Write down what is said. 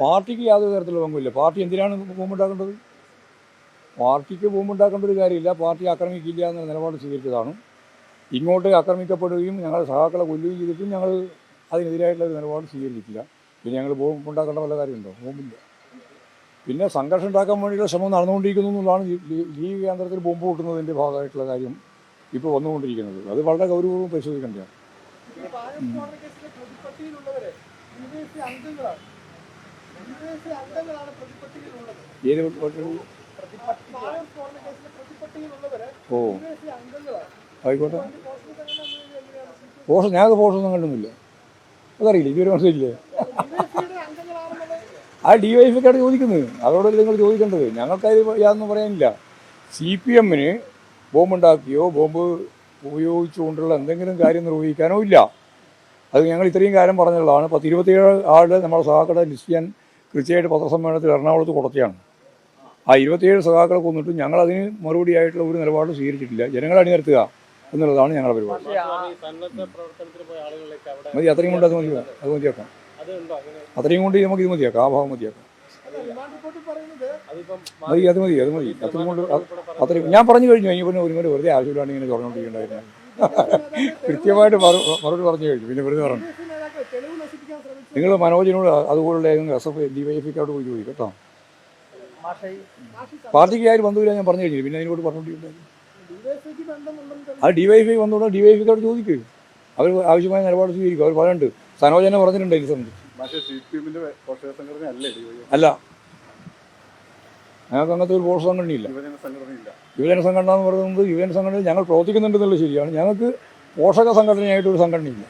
പാർട്ടിക്ക് യാതൊരു തരത്തിലുള്ള പങ്കുമില്ല. പാർട്ടി എന്തിനാണ് ബോംബുണ്ടാക്കേണ്ടത്? പാർട്ടിക്ക് ബോംബുണ്ടാക്കേണ്ട ഒരു കാര്യമില്ല. പാർട്ടി ആക്രമിക്കില്ല എന്ന നിലപാട് സ്വീകരിച്ചതാണ്. ഇങ്ങോട്ട് ആക്രമിക്കപ്പെടുകയും ഞങ്ങളുടെ സഹാക്കളെ കൊല്ലുകയും ചെയ്തിട്ടും ഞങ്ങൾ അതിനെതിരായിട്ടുള്ള ഒരു നിലപാട് സ്വീകരിച്ചിട്ടില്ല. പിന്നെ ഞങ്ങൾ ബോംബുണ്ടാക്കേണ്ട വല്ല കാര്യമുണ്ടോ? ബോംബില്ല. പിന്നെ സംഘർഷം ഉണ്ടാക്കാൻ വേണ്ടിയുള്ള ശ്രമം നടന്നുകൊണ്ടിരിക്കുന്നു എന്നുള്ളതാണ് ഈ കേന്ദ്രത്തിൽ ബോംബ് പൊട്ടുന്നതിന്റെ ഭാഗമായിട്ടുള്ള കാര്യം ഇപ്പോൾ വന്നുകൊണ്ടിരിക്കുന്നത്. അത് വളരെ ഗൗരവപൂർവം പരിശോധിക്കേണ്ടതാണ്. ഓ. ആയിക്കോട്ടെ. പോഷൻ ഒന്നും പോഷൊന്നും കണ്ടുന്നില്ല അതറിയില്ല? ഇതുവരെ മനസ്സിലില്ലേ ആ ഡി വൈ ഒക്കെയാണ് ചോദിക്കുന്നത്. അതോടല്ലേ നിങ്ങൾ ചോദിക്കേണ്ടത്? ഞങ്ങൾക്കത് യാതൊന്നും പറയാനില്ല. സി പി എമ്മിന് ബോംബുണ്ടാക്കിയോ ബോംബ് ഉപയോഗിച്ചുകൊണ്ടുള്ള എന്തെങ്കിലും കാര്യം നിർവഹിക്കാനോ ഇല്ല. അത് ഞങ്ങൾ ഇത്രയും കാര്യം പറഞ്ഞുള്ളതാണ്. പത്ത് ഇരുപത്തിയേഴ് ആളുടെ നമ്മുടെ സഹാക്കട ലിസ്റ്റ് ചെയ്യാൻ കൃത്യമായിട്ട് പത്രസമ്മേളനത്തിൽ എറണാകുളത്ത് കൊടുത്തയാണ് ആ ഇരുപത്തിയേഴ് സഖാക്കളെ കൊന്നിട്ട് ഞങ്ങൾ അതിന് മറുപടിയായിട്ടുള്ള ഒരു നിലപാട് സ്വീകരിച്ചിട്ടില്ല. ജനങ്ങളെ അണിനിരത്തുക എന്നുള്ളതാണ് ഞങ്ങളുടെ പരിപാടി. മതി അത്രയും കൊണ്ട് അത് മതി അത് മതിയാക്കാം. അത്രയും കൊണ്ട് നമുക്ക് ഇത് മതിയാക്കാം. ആ ഭാഗം മതിയാക്കാം. മതി അത് മതി അത് മതി. അത്രയും കൊണ്ട് അത്രയും ഞാൻ പറഞ്ഞു കഴിഞ്ഞു. ഇനി പിന്നെ ഒരു വെറുതെ ആവശ്യമില്ലാണ്ട് ഇങ്ങനെ തുറന്നുകൊണ്ടിരിക്കേണ്ടായിരുന്നു. കൃത്യമായിട്ട് മറു- മറുപടി പറഞ്ഞു കഴിഞ്ഞു. പിന്നെ വെറുതെ പറഞ്ഞു. നിങ്ങൾ മനോജിനോട് അതുപോലുള്ള ഏതെങ്കിലും S F D Y F പോയി ചോദിക്കും കേട്ടോ. പാർട്ടിക്ക് ആര് ബന്ധമില്ല ഞാൻ പറഞ്ഞു കഴിഞ്ഞു പിന്നെ അതിനോട് പറഞ്ഞുകൊണ്ടിരിക്കുന്നത് അത് ആ ഡി വൈ എഫ് ഐ വന്നോണ്ട് ഡി വൈ എഫ് എഫിക്കാരോട് ചോദിക്കുക അവർ ആവശ്യമായ നിലപാട് സ്വീകരിക്കും. അവർ പറയുന്നുണ്ട് സനോജ് തന്നെ പറഞ്ഞിട്ടുണ്ട് ഇതിനെ സംബന്ധിച്ച്. അല്ലേ. ഞങ്ങൾക്ക് അങ്ങനത്തെ ഒരു പോഷ സംഘടനയില്ല. യുവജന സംഘടനയില്ല. യുവജന സംഘടന എന്ന് പറയുന്നത് യുവജന സംഘടന ഞങ്ങൾ പ്രവർത്തിക്കുന്നുണ്ടെന്നുള്ളത് ശരിയാണ്. ഞങ്ങൾക്ക് പോഷക സംഘടനയായിട്ട് ഒരു സംഘടനയില്ല.